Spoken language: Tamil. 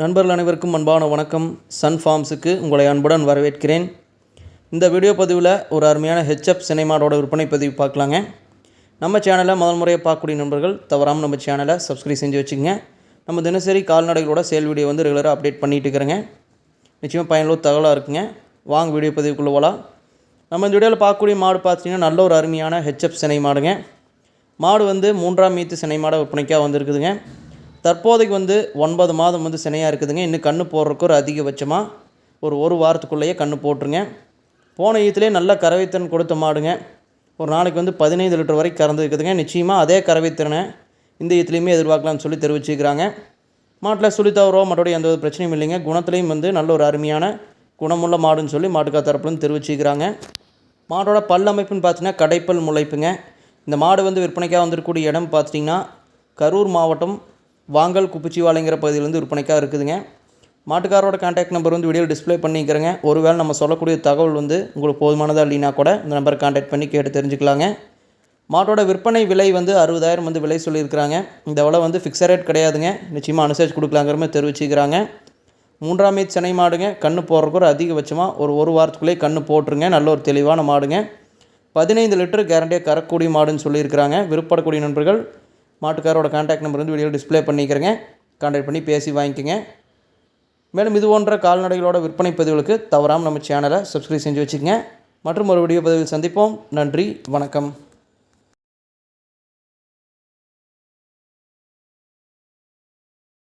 நண்பர்கள் அனைவருக்கும் அன்பான வணக்கம். சன் ஃபார்ம்ஸுக்கு உங்களை அன்புடன் வரவேற்கிறேன். இந்த வீடியோ பதிவில் ஒரு அருமையான ஹெச்எப் சினிமாவோட விற்பனை பதிவு பார்க்கலாங்க. நம்ம சேனலை முதல் முறையாக பார்க்கக்கூடிய நண்பர்கள் தவறாமல் நம்ம சேனலை சப்ஸ்கிரைப் செஞ்சு வச்சுக்கோங்க. நம்ம தினசரி கால்நடைகளோட சேல் வீடியோ வந்து ரெகுலராக அப்டேட் பண்ணிகிட்டு இருக்கிறேங்க. நிச்சயமாக பயனுள்ள தகவலாக இருக்குங்க. வாங்க வீடியோ பதிவுக்குள்ளே போகலாம் நம்ம இந்த வீடியோவில் பார்க்கக்கூடிய மாடு பார்த்தீங்கன்னா நல்ல ஒரு அருமையான ஹெச்எப் சினை மாடுங்க மாடு வந்து மூன்றாம் மீத்து சினை மாடை விற்பனைக்காக வந்திருக்குதுங்க. தற்போதைக்கு வந்து ஒன்பது மாதம் வந்து சினையாக இருக்குதுங்க. இன்னும் கன்று போடுறதுக்கு ஒரு அதிகபட்சமாக ஒரு ஒரு வாரத்துக்குள்ளேயே கன்று போட்டுருங்க. போன ஈத்துலேயே நல்ல கறவைத்திறன் கொடுத்த மாடுங்க. ஒரு நாளைக்கு வந்து பதினைந்து லிட்டர் வரைக்கும் கறந்து இருக்குதுங்க. நிச்சயமாக அதே கறவைத்திறனை இந்த ஈத்துலேயுமே எதிர்பார்க்கலாம்னு சொல்லி தெரிவிச்சுக்கிறாங்க மாட்டில் சொல்லி தவறோ எந்த ஒரு பிரச்சனையும் இல்லைங்க. குணத்துலேயும் வந்து நல்ல ஒரு அருமையான குணமுள்ள மாடுன்னு சொல்லி மாட்டுக்கார் தரப்புலேருந்து தெரிவிச்சுக்கிறாங்க மாடோட பல் அமைப்புன்னு பார்த்தீங்கன்னா கடைப்பல் முளைப்புங்க. இந்த மாடு வந்து விற்பனைக்காக வந்திருக்கக்கூடிய இடம் பார்த்துட்டிங்கன்னா கரூர் மாவட்டம் வாங்கல் குப்பிச்சிவாலைங்கிற பகுதியில் வந்து விற்பனைக்காக இருக்குதுங்க. மாட்டுக்காரோட காண்டாக்ட் நம்பர் வந்து வீடியோ டிஸ்ப்ளே பண்ணிக்கிறேங்க. ஒருவேளை நம்ம சொல்லக்கூடிய தகவல் வந்து உங்களுக்கு போதுமானதாக இல்லைனா கூட இந்த நம்பரை காண்டாக்ட் பண்ணி கேட்டு தெரிஞ்சுக்கலாங்க. மாட்டோட விற்பனை விலை வந்து அறுபதாயிரம் வந்து விலை சொல்லியிருக்கிறாங்க. இந்த விலை வந்து ஃபிக்ஸட் ரேட் கிடையாதுங்க. நிச்சயமாக அனுசரிச்சு கொடுக்கலாங்கிற மாதிரி தெரிவிச்சுக்கிறாங்க. மூன்றாம் மீது சென்னை மாடுங்க. கன்று போடுறதுக்கு ஒரு அதிகபட்சமாக ஒரு ஒரு வாரத்துக்குள்ளேயே கன்று போட்டுருங்க. நல்ல ஒரு தெளிவான மாடுங்க. பதினைந்து லிட்டர் கேரண்டியாக கறக்கூடிய மாடுன்னு சொல்லியிருக்கிறாங்க. விருப்பப்படக்கூடிய நண்பர்கள் மாட்டுக்காரோட கான்டாக்ட் நம்பர் வந்து வீடியோ டிஸ்பிளே பண்ணிக்கிறேங்க. கான்டாக்ட் பண்ணி பேசி வாங்கிக்கோங்க. மேலும் இது போன்ற கால்நடைகளோட விற்பனை பதிவுகளுக்கு தவறாமல் நம்ம சேனலை சப்ஸ்கிரைப் செஞ்சு வச்சுக்கோங்க. மற்றும் ஒரு வீடியோ பதிவில் சந்திப்போம். நன்றி வணக்கம்.